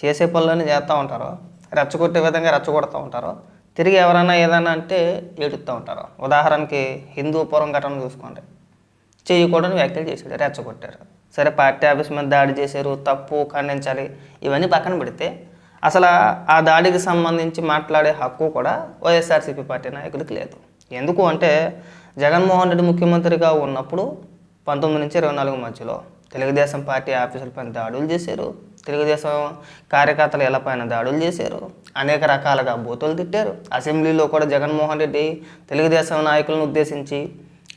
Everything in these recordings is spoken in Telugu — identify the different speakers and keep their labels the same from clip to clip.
Speaker 1: చేసే పనులన్నీ చేస్తూ ఉంటారు. రెచ్చగొట్టే విధంగా రెచ్చగొడుతూ ఉంటారు. తిరిగి ఎవరైనా ఏదైనా అంటే ఏడుస్తూ ఉంటారు. ఉదాహరణకి హిందూపురం ఘటన చూసుకోండి. చేయకూడని వ్యాఖ్యలు చేశాడు రెచ్చగొట్టారు. సరే పార్టీ ఆఫీస్ మీద దాడి చేశారు తప్పు ఖండించాలి ఇవన్నీ పక్కన పెడితే అసలు ఆ దాడికి సంబంధించి మాట్లాడే హక్కు కూడా వైఎస్ఆర్సీపీ పార్టీ నాయకుడికి లేదు. ఎందుకు అంటే జగన్మోహన్ రెడ్డి ముఖ్యమంత్రిగా ఉన్నప్పుడు పంతొమ్మిది నుంచి ఇరవై నాలుగు మధ్యలో తెలుగుదేశం పార్టీ ఆఫీసులపై దాడులు చేశారు. తెలుగుదేశం కార్యకర్తలు ఇళ్ళపైన దాడులు చేశారు? అనేక రకాలుగా బూతులు తిట్టారు. అసెంబ్లీలో కూడా జగన్మోహన్ రెడ్డి తెలుగుదేశం నాయకులను ఉద్దేశించి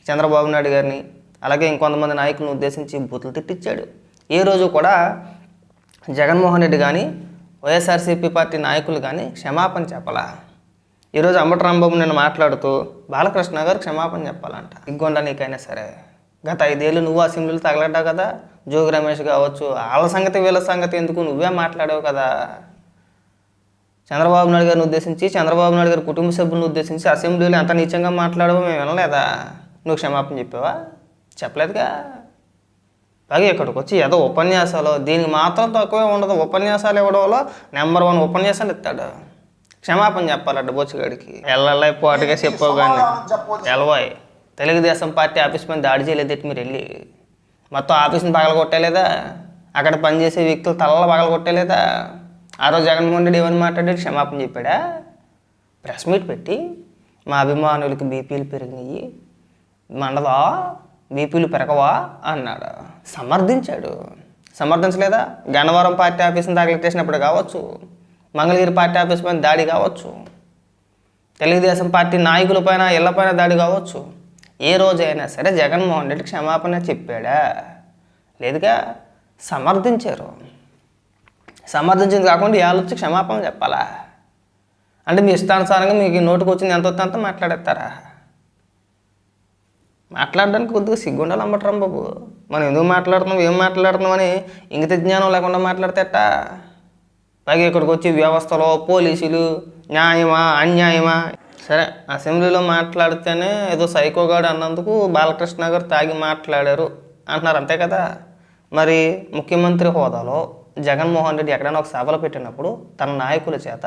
Speaker 1: చంద్రబాబు నాయుడు గారిని అలాగే ఇంకొంతమంది నాయకులను ఉద్దేశించి బూతులు తిట్టించాడు ఏ రోజు కూడా జగన్మోహన్ రెడ్డి కానీ వైఎస్ఆర్సీపీ పార్టీ నాయకులు కానీ క్షమాపణ చెప్పలా? ఈరోజు అంబటి రాంబాబు నేను మాట్లాడుతూ బాలకృష్ణ గారు క్షమాపణ చెప్పాలంట. ఇగ్గొండ నీకైనా సరే గత ఐదేళ్ళు నువ్వు అసెంబ్లీలో తగలడ్డావు కదా జోగి రమేష్ కావచ్చు వాళ్ళ సంగతి వీళ్ళ సంగతి ఎందుకు నువ్వే మాట్లాడావు కదా? చంద్రబాబు నాయుడు గారిని ఉద్దేశించి చంద్రబాబు నాయుడు గారి కుటుంబ సభ్యులను ఉద్దేశించి అసెంబ్లీలో ఎంత నీచంగా మాట్లాడావో మేము వినలేదా? నువ్వు క్షమాపణ చెప్పావా? చెప్పలేదుగా. పైగా ఇక్కడికి వచ్చి ఏదో ఉపన్యాసాలు దీనికి మాత్రం తక్కువే ఉండదు. ఉపన్యాసాలు ఇవ్వడంలో నెంబర్ వన్ ఉపన్యాసాలు ఇస్తాడు. క్షమాపణ చెప్పాలట బొచ్చుగాడికి. ఎల్లలై పోటుగా చెప్పావు కానీ. ఎలవాయ్ తెలుగుదేశం పార్టీ ఆఫీస్ మీద దాడి చేయలేదు మీరు వెళ్ళి. మొత్తం ఆఫీస్ని పగలగొట్టలేదా? అక్కడ పనిచేసే వ్యక్తులు తలలు పగలగొట్టలేదా? ఆ రోజు జగన్మోహన్ రెడ్డి ఏమని మాట్లాడాడు? క్షమాపణ చెప్పాడా? ప్రెస్ మీట్ పెట్టి మా అభిమానులకి బీపీలు పెరిగినాయి. మండదా బీపీలు పెరగవా? అన్నాడు. సమర్థించాడు. సమర్థించలేదా? గన్నవరం పార్టీ ఆఫీస్ని తగిలిటేసినప్పుడు కావచ్చు. మంగళగిరి పార్టీ ఆఫీస్ పైన దాడి కావచ్చు. తెలుగుదేశం పార్టీ నాయకుల పైన ఇళ్ళపైన దాడి కావచ్చు. ఏ రోజైనా సరే జగన్మోహన్ రెడ్డి క్షమాపణ చెప్పాడా? లేదుగా సమర్థించారు. సమర్థించింది కాకుండా ఇవాళ వచ్చి క్షమాపణ చెప్పాలా? అంటే మీ ఇష్టానుసారంగా మీకు నోటుకు వచ్చింది ఎంత వస్తే అంత మాట్లాడేస్తారా? మాట్లాడడానికి కొద్దిగా సిగ్గుండాలి అమ్మటరం బాబు. మనం ఎందుకు మాట్లాడుతున్నాం ఏం మాట్లాడుతున్నాం అని ఇంగిత జ్ఞానం లేకుండా మాట్లాడతేట పైగా ఇక్కడికి వచ్చి వ్యవస్థలో పోలీసులు న్యాయమా అన్యాయమా? సరే అసెంబ్లీలో మాట్లాడితేనే ఏదో సైకోగాడు అన్నందుకు బాలకృష్ణ గారు తాగి మాట్లాడారు అంటున్నారు అంతే కదా? మరి ముఖ్యమంత్రి హోదాలో జగన్మోహన్ రెడ్డి ఎక్కడైనా ఒక సభలో పెట్టినప్పుడు తన నాయకుల చేత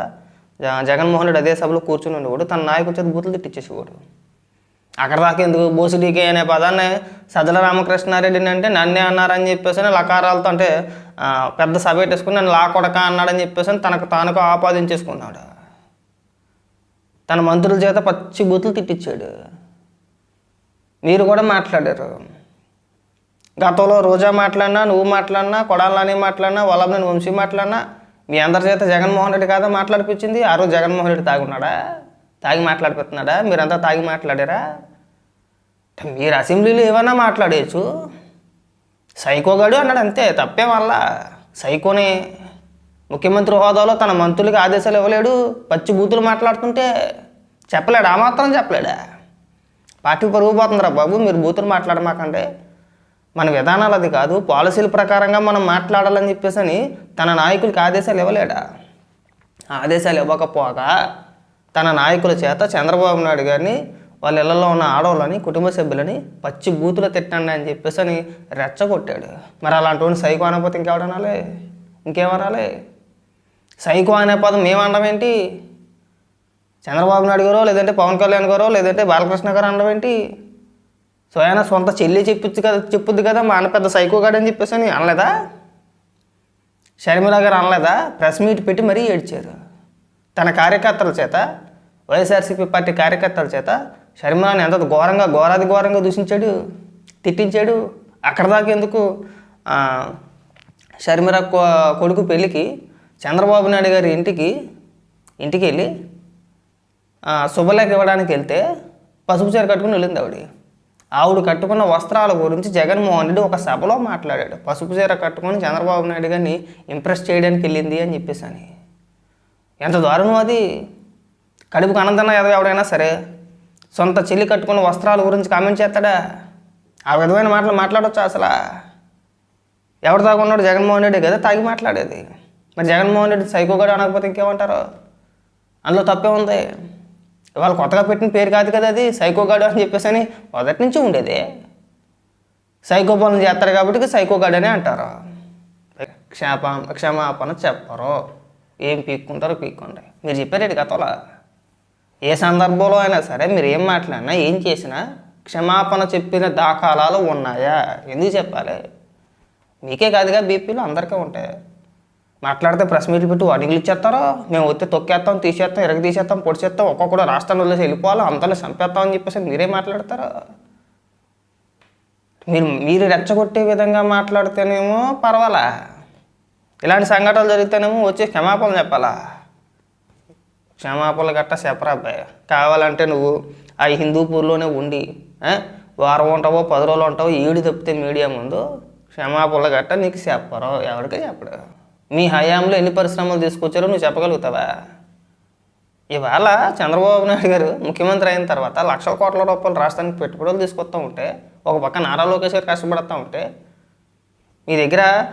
Speaker 1: జగన్మోహన్ రెడ్డి అదే సభలో కూర్చుని ఉండేవాడు తన నాయకుల చేత బూతులు తిట్టించేసేవాడు అక్కడ దాకా ఎందుకు బోసిడీకే అనే పదాన్ని సజ్జల రామకృష్ణారెడ్డిని అంటే నన్నే అన్నారని చెప్పేసి లకారాలతో అంటే పెద్ద సభ పెట్టేసుకుని నన్ను లాకొడక అన్నాడని చెప్పేసి అని తనకు తానుకు ఆపాదించేసుకున్నాడు. తన మంత్రుల చేత పచ్చి బూతులు తిట్టించాడు మీరు కూడా మాట్లాడారు. గతంలో రోజా మాట్లాడినా నువ్వు మాట్లాడినా కొడాలని మాట్లాడినా వల్లభనేని వంశీ మాట్లాడినా మీ అందరి చేత జగన్మోహన్ రెడ్డి కాదా మాట్లాడిపించింది? ఆ రోజు జగన్మోహన్ రెడ్డి తాగున్నాడా? తాగి మాట్లాడిపోతున్నాడా మీరంతా తాగి మాట్లాడారా? మీరు అసెంబ్లీలో ఏమైనా మాట్లాడేయచ్చు. సైకోగాడు అన్నాడు అంతే తప్పే వల్ల సైకోనే. ముఖ్యమంత్రి హోదాలో తన మంత్రులకి ఆదేశాలు ఇవ్వలేడు పచ్చి బూతులు మాట్లాడుతుంటే చెప్పలేడు? ఆ మాత్రం చెప్పలేడా? పార్టీ పరుగు పోతుందిరా బాబు మీరు బూతులు మాట్లాడమాకంటే. మన విధానాలు అది కాదు పాలసీల ప్రకారంగా మనం మాట్లాడాలని చెప్పేసి అని తన నాయకులకి ఆదేశాలు ఇవ్వలేడా? ఆదేశాలు ఇవ్వకపోగా తన నాయకుల చేత చంద్రబాబు నాయుడు గారిని వాళ్ళ ఇళ్ళలో ఉన్న ఆడవాళ్ళని కుటుంబ సభ్యులని పచ్చి బూతులు తిట్టండి అని చెప్పేసి అని రెచ్చగొట్టాడు. మరి అలాంటి వాడిని సైకో అనకపోతే ఇంకెవడనాలే? ఇంకేమనాలి సైకో అనే పదం మేమనడం ఏంటి? చంద్రబాబు నాయుడు గారో లేదంటే పవన్ కళ్యాణ్ గారో లేదంటే బాలకృష్ణ గారు అనడం ఏంటి? సో సొంత చెల్లి చెప్పొచ్చు కదా చెప్పుద్ది కదా మా అన్న పెద్ద సైకో గాడు అని చెప్పేసి అని అనలేదా? షర్మిల గారు అనలేదా? ప్రెస్ మీట్ పెట్టి మరీ ఏడ్చారు. తన కార్యకర్తల చేత వైఎస్ఆర్సీపీ పార్టీ కార్యకర్తల చేత షర్మిలాని ఎంత ఘోరంగా ఘోరాది ఘోరంగా దూషించాడు తిట్టించాడు. అక్కడ దాకా ఎందుకు? ఆ, షర్మిల కొడుకు పెళ్ళికి చంద్రబాబు నాయుడు గారి ఇంటికి ఇంటికి వెళ్ళి శుభలేఖ ఇవ్వడానికి వెళ్తే పసుపు చీర కట్టుకుని వెళ్ళింది ఆవిడ. ఆవిడ కట్టుకున్న వస్త్రాల గురించి జగన్మోహన్ రెడ్డి ఒక సభలో మాట్లాడాడు. పసుపు చీర కట్టుకొని చంద్రబాబు నాయుడు గారిని ఇంప్రెస్ చేయడానికి వెళ్ళింది అని చెప్పేసి అని. ఎంత దారుణం అది. కడుపుకు అనంతన ఎదవ ఎవడైనా సరే. సొంత చెల్లి కట్టుకున్న వస్త్రాల గురించి కామెంట్ చేస్తాడా? ఆ విధమైన మాటలు మాట్లాడొచ్చా అసలు? ఎవడు తాగున్నాడు జగన్మోహన్ రెడ్డి కదా తాగి మాట్లాడేది. మరి జగన్మోహన్ రెడ్డి సైకోగాడు అనకపోతే ఇంకేమంటారు? అందులో తప్పే ఉంది. ఇవాళ కొత్తగా పెట్టిన పేరు కాదు కదా అది సైకోగాడు అని చెప్పేసి అని మొదటి నుంచి ఉండేది. సైకో పనులు చేస్తారు కాబట్టి సైకోగాడు అని అంటారు. క్షేప క్షమాపణ చెప్పరు. ఏం పీక్కుంటారో పీక్కోండి. మీరు చెప్పారు గతంలో? ఏ సందర్భంలో అయినా సరే మీరు ఏం మాట్లాడినా ఏం చేసినా క్షమాపణ చెప్పిన దాఖలాలు ఉన్నాయా? ఎందుకు చెప్పాలి? మీకే కాదుగా బీపీలు అందరికీ ఉంటాయి. మాట్లాడితే ప్రెస్ మీట్లు పెట్టి వార్నింగ్లు ఇచ్చేస్తారో మేము వస్తే తొక్కేస్తాం తీసేస్తాం ఇరగ తీసేస్తాం పొడిచేస్తాం ఒక్కొక్కడు రాష్ట్రాన్ని వదిలేసి వెళ్ళిపోవాలి అంతలో చంపేస్తామని చెప్పేసి మీరే మాట్లాడతారు? మీరు మీరు రెచ్చగొట్టే విధంగా మాట్లాడితేనేమో పర్వాలా? ఇలాంటి సంఘటనలు జరిగితేనేమో వచ్చి క్షమాపణ చెప్పాలా? క్షమాపణలు గట్ట చెప్పరా అబ్బాయి? కావాలంటే నువ్వు ఆ హిందూపూర్లోనే ఉండి వారం ఉంటావో పది రోజులు ఉంటావో ఏడు తప్పితే మీడియా ముందు క్షమాపణలు గట్ట నీకు చెప్పరు? ఎవరికి చెప్పడు. మీ హయాంలో ఎన్ని పరిశ్రమలు తీసుకొచ్చారో నువ్వు చెప్పగలుగుతావా? ఇవాళ చంద్రబాబు నాయుడు గారు ముఖ్యమంత్రి అయిన తర్వాత లక్షల కోట్ల రూపాయలు రాష్ట్రానికి పెట్టుబడులు తీసుకొస్తూ ఉంటే ఒక పక్క నారా లోకేష్ గారు కష్టపడుతూ ఉంటే మీ దగ్గర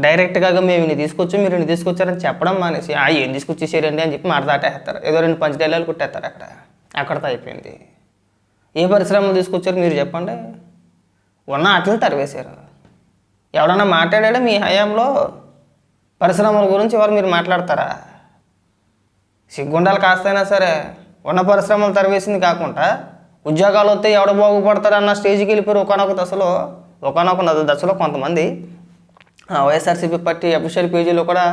Speaker 1: డైరెక్ట్గా మేము ఇన్ని తీసుకొచ్చాం మీరు ఇన్ని తీసుకొచ్చారని చెప్పడం మానేసి ఆ ఏం తీసుకొచ్చేసారండి అని చెప్పి మాట దాటేస్తారు. ఏదో రెండు పంచ డైలాలు కుట్టేస్తారు అక్కడ. అక్కడతో అయిపోయింది. ఏ పరిశ్రమలు తీసుకొచ్చారు మీరు చెప్పండి. ఉన్న అట్లు తరివేశారు. ఎవడన్నా మాట్లాడాడా మీ హయాంలో? పరిశ్రమల గురించి ఎవరు మీరు మాట్లాడతారా? సిగ్గుండాలు కాస్తైనా సరే. ఉన్న పరిశ్రమలు తరివేసింది కాకుండా ఉద్యోగాలు వస్తే ఎవడ బాగుపడతారన్న స్టేజ్కి వెళ్ళిపోయారు ఒకనొక దశలో ఒకనొక దశలో కొంతమంది. వైఎస్ఆర్సీపీ పార్టీ అఫీషియల్ పేజీలో కూడా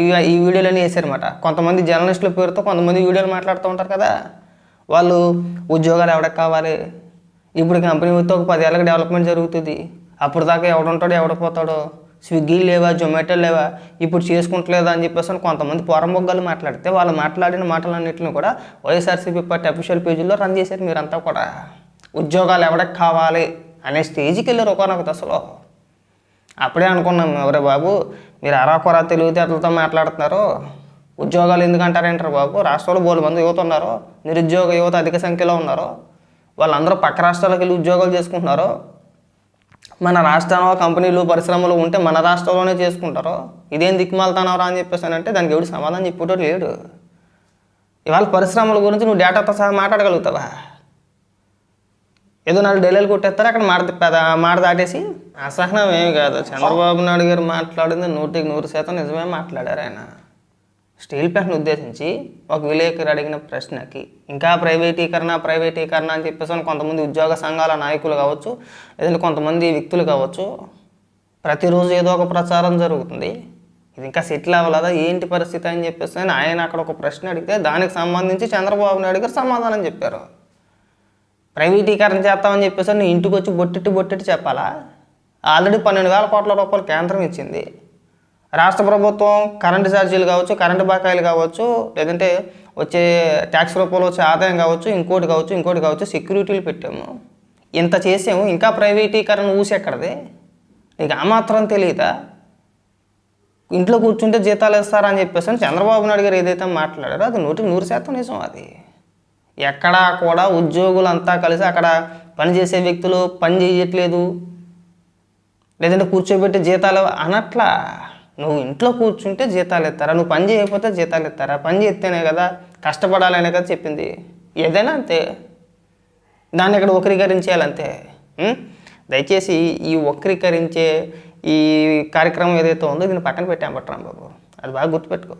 Speaker 1: ఈ ఈ వీడియోలన్నీ వేసారన్నమాట కొంతమంది జర్నలిస్టుల పేరుతో కొంతమంది వీడియోలు మాట్లాడుతూ ఉంటారు కదా. వాళ్ళు ఉద్యోగాలు ఎవడకు కావాలి? ఇప్పుడు కంపెనీ వస్తే ఒక పదేళ్ళకి డెవలప్మెంట్ జరుగుతుంది. అప్పుడు దాకా ఎవడుంటాడో ఎవడపోతాడో స్విగ్గీ లేవా జొమాటో లేవా ఇప్పుడు చేసుకుంటలేదా అని చెప్పేసి అని కొంతమంది పొరమొగ్గలు మాట్లాడితే వాళ్ళు మాట్లాడిన మాటలన్నింటిని కూడా వైఎస్ఆర్సీపీ పార్టీ అఫీషియల్ పేజీలో రన్ చేశారు మీరంతా కూడా. ఉద్యోగాలు ఎవరికి కావాలి అనే స్టేజ్కి వెళ్ళారు ఒకనొక దశలో. అప్పుడే అనుకున్నాం ఎవరే బాబు మీరు అరాకొర తెలివితేటలతో మాట్లాడుతున్నారు. ఉద్యోగాలు ఎందుకంటారేంటారు బాబు? రాష్ట్రంలో బోలు మంది యువత ఉన్నారు. నిరుద్యోగ యువత అధిక సంఖ్యలో ఉన్నారు. వాళ్ళందరూ పక్క రాష్ట్రాలకు వెళ్ళి ఉద్యోగాలు చేసుకుంటున్నారు. మన రాష్ట్రంలో కంపెనీలు పరిశ్రమలు ఉంటే మన రాష్ట్రంలోనే చేసుకుంటారు. ఇదేం దిక్కుమాలతానవరా అని చెప్పేసానంటే దానికి ఎవడు సమాధానం చెప్పేటోడు లేడు. ఇవాళ పరిశ్రమల గురించి నువ్వు డేటాతో సహా మాట్లాడగలుగుతావా? ఏదో నాలుగు డైలాలు కొట్టేస్తారు అక్కడ మాట మాట దాటేసి అసహనం ఏమి కాదు. చంద్రబాబు నాయుడు గారు మాట్లాడింది నూటికి నూరు శాతం నిజమే మాట్లాడారు ఆయన. స్టీల్ ప్లాంట్ని ఉద్దేశించి ఒక విలేకరు అడిగిన ప్రశ్నకి ఇంకా ప్రైవేటీకరణ ప్రైవేటీకరణ అని చెప్పేసి కొంతమంది ఉద్యోగ సంఘాల నాయకులు కావచ్చు లేదంటే కొంతమంది వ్యక్తులు కావచ్చు ప్రతిరోజు ఏదో ఒక ప్రచారం జరుగుతుంది. ఇది ఇంకా సెటిల్ అవ్వలేదా? ఏంటి పరిస్థితి అని చెప్పేసి అని ఆయన అక్కడ ఒక ప్రశ్న అడిగితే దానికి సంబంధించి చంద్రబాబు నాయుడు గారు సమాధానం చెప్పారు. ప్రైవేటీకరణ చేస్తామని చెప్పేసి నీ ఇంటికి వచ్చి బొట్టెట్టి బొట్టెట్టి చెప్పాలా? ఆల్రెడీ పన్నెండు వేల కోట్ల రూపాయలు కేంద్రం ఇచ్చింది. రాష్ట్ర ప్రభుత్వం కరెంటు ఛార్జీలు కావచ్చు కరెంటు బకాయిలు కావచ్చు లేదంటే వచ్చే ట్యాక్స్ రూపంలో వచ్చే ఆదాయం కావచ్చు ఇంకోటి కావచ్చు ఇంకోటి కావచ్చు సెక్యూరిటీలు పెట్టాము. ఇంత చేసాము ఇంకా ప్రైవేటీకరణ ఊసెక్కడది నీకు ఆ మాత్రం తెలియదా? ఇంట్లో కూర్చుంటే జీతాలు ఇస్తారని చెప్పేసి అని చంద్రబాబు నాయుడు గారు ఏదైతే మాట్లాడారో అది నూటికి నూరు శాతం నిజం అది. ఎక్కడా కూడా ఉద్యోగులంతా కలిసి అక్కడ పనిచేసే వ్యక్తులు పని చేయట్లేదు. లేదంటే కూర్చోబెట్టి జీతాలు అనట్లా. నువ్వు ఇంట్లో కూర్చుంటే జీతాలు ఇస్తారా నువ్వు పని చేయకపోతే జీతాలు ఇస్తారా పని చేస్తేనే కదా కష్టపడాలనే కదా చెప్పింది. ఏదైనా అంతే. దాన్ని ఇక్కడ వక్రీకరించేయాలంతే. దయచేసి ఈ వక్రీకరించే ఈ కార్యక్రమం ఏదైతే ఉందో దీన్ని పక్కన పెట్టాం పట్టరాం బాబు అది బాగా గుర్తుపెట్టుకో.